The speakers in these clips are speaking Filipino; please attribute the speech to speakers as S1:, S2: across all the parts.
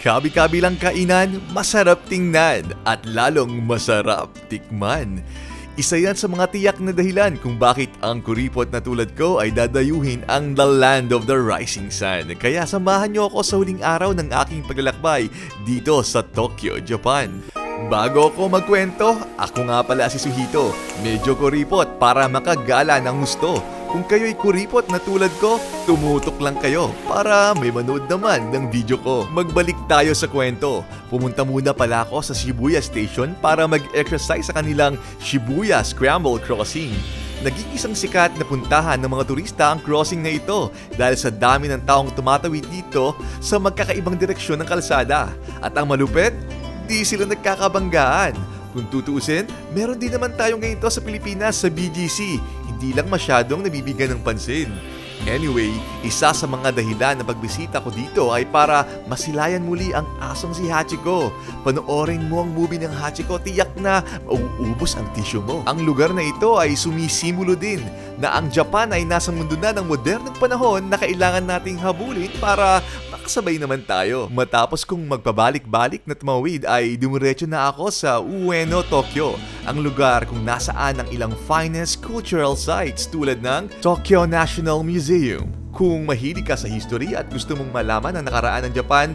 S1: Kabi-kabilang kainan, masarap tingnan at lalong masarap tikman. Isa yan sa mga tiyak na dahilan kung bakit ang kuripot na tulad ko ay dadayuhin ang The Land of the Rising Sun. Kaya samahan niyo ako sa huling araw ng aking paglalakbay dito sa Tokyo, Japan. Bago ako magkwento, ako nga pala si Suhito. Medyo kuripot para makagala ng gusto. Kung kayo'y kuripot na tulad ko, tumutok lang kayo para may manood naman ng video ko. Magbalik tayo sa kwento. Pumunta muna pala ako sa Shibuya Station para mag-exercise sa kanilang Shibuya Scramble Crossing. Naging sikat na puntahan ng mga turista ang crossing na ito dahil sa dami ng taong tumatawid dito sa magkakaibang direksyon ng kalsada. At ang malupit, di sila nagkakabanggaan. Kung tutuusin, meron din naman tayo ngayon to sa Pilipinas sa BGC. Hindi lang masyadong nabibigyan ng pansin. Anyway, isa sa mga dahilan na pagbisita ko dito ay para masilayan muli ang asong si Hachiko. Panoorin mo ang movie ng Hachiko, tiyak na mauubos ang tissue mo. Ang lugar na ito ay sumisimulo din na ang Japan ay nasa mundo na ng modernong panahon na kailangan nating habulin para makasabay naman tayo. Matapos kong magpabalik-balik na tumawid ay dumiretso na ako sa Ueno, Tokyo. Ang lugar kung nasaan ang ilang finest cultural sites tulad ng Tokyo National Museum. Kung mahilig ka sa history at gusto mong malaman ang nakaraan ng Japan,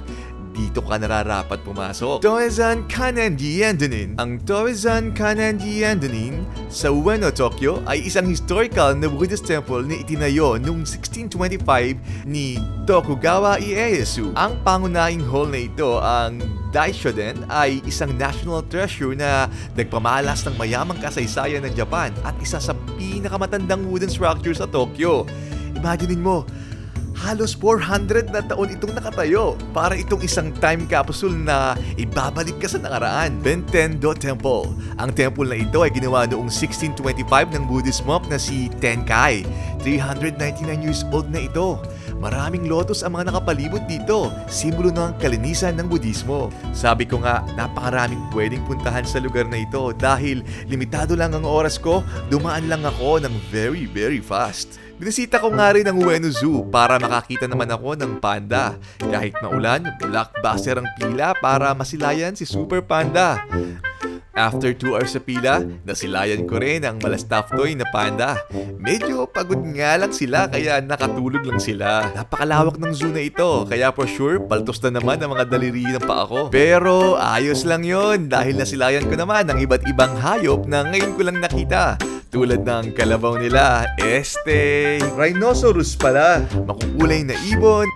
S1: dito ka nararapat pumasok. Toezan Kananji Yandonin Ang Toezan Kananji Yandonin sa Ueno, Tokyo ay isang historical na Buddhist temple na itinayo noong 1625 ni Tokugawa Ieyasu. Ang pangunahing hall na ito, ang Daishoden, ay isang national treasure na nagpamalas ng mayamang kasaysayan ng Japan at isa sa pinakamatandang wooden structure sa Tokyo. Imaginein mo, halos 400 na taon itong nakatayo para itong isang time capsule na ibabalik ka sa nakaraan. Bentendo Temple. Ang temple na ito ay ginawa noong 1625 ng Buddhist monk na si Tenkai. 399 years old na ito. Maraming lotus ang mga nakapalibot dito, simbolo ng kalinisan ng Budismo. Sabi ko nga, napakaraming pwedeng puntahan sa lugar na ito dahil limitado lang ang oras ko, dumaan lang ako ng very very fast. Binisita ko nga rin ang Ueno Zoo para makakita naman ako ng panda. Kahit maulan, blockbuster ang pila para masilayan si Super Panda. After 2 hours sa pila, nasilayan ko rin ang malastaff toy na panda. Medyo pagod nga lang sila kaya nakatulog lang sila. Napakalawak ng zoo na ito kaya for sure paltos na naman ang mga daliri ng paa ko. Pero ayos lang yon dahil nasilayan ko naman ang iba't ibang hayop na ngayon ko lang nakita. Tulad ng kalabaw nila, este, rhinoceros pala, makukulay na ibon,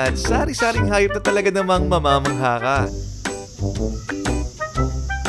S1: at sari-saring hayop na talaga namang mamamangha ka.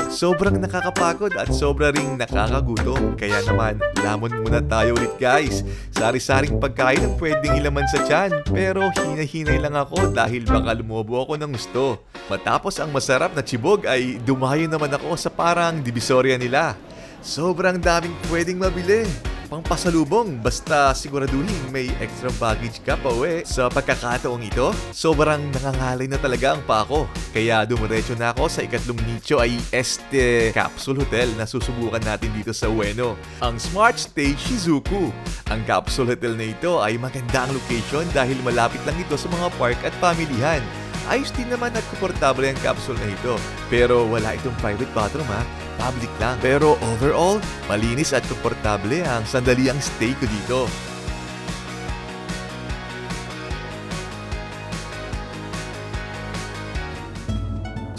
S1: Sobrang nakakapagod at sobra ring nakakagutom. Kaya naman, lamon muna tayo ulit guys. Sari-saring pagkain ang pwedeng ilaman sa tiyan. Pero hinahinay lang ako dahil baka lumobo ako ng gusto. Matapos ang masarap na chibog ay dumayo naman ako sa parang divisoria nila. Sobrang daming pwedeng mabili. Pangpasalubong basta siguraduhin may extra baggage ka pa uwi. Sa pagkakataong ito, sobrang nangangalay na talaga ang pa ako. Kaya dumiretso na ako sa ikatlong nicho ay Este Capsule Hotel na susubukan natin dito sa Ueno. Ang Smart Stay Shizuku. Ang capsule hotel na ito ay maganda ang location dahil malapit lang ito sa mga park at pamilihan. Ayos din naman at komportable ang capsule na ito. Pero wala itong private bathroom ha. Public lang. Pero overall, malinis at komportable ang sandaliang stay ko dito.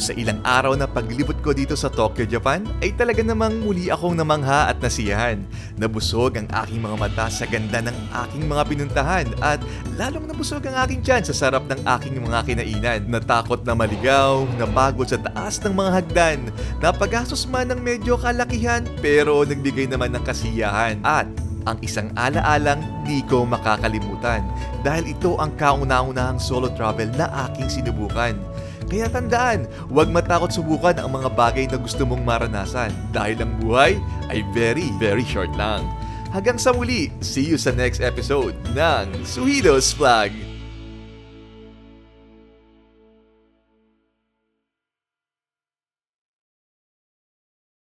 S1: Sa ilang araw na paglilibot ko dito sa Tokyo, Japan, ay talaga namang muli akong namangha at nasiyahan. Nabusog ang aking mga mata sa ganda ng aking mga pinuntahan at lalong nabusog ang aking tiyan sa sarap ng aking mga kinainan. Natakot na maligaw, napagod sa taas ng mga hagdan, napagastos man ng medyo kalakihan pero nagbigay naman ng kasiyahan. At ang isang alaalang di ko makakalimutan dahil ito ang kauna-unahang solo travel na aking sinubukan. Kaya tandaan, huwag matakot subukan ang mga bagay na gusto mong maranasan dahil ang buhay ay very, very short lang. Hanggang sa muli, see you sa next episode ng Suhidos Flag!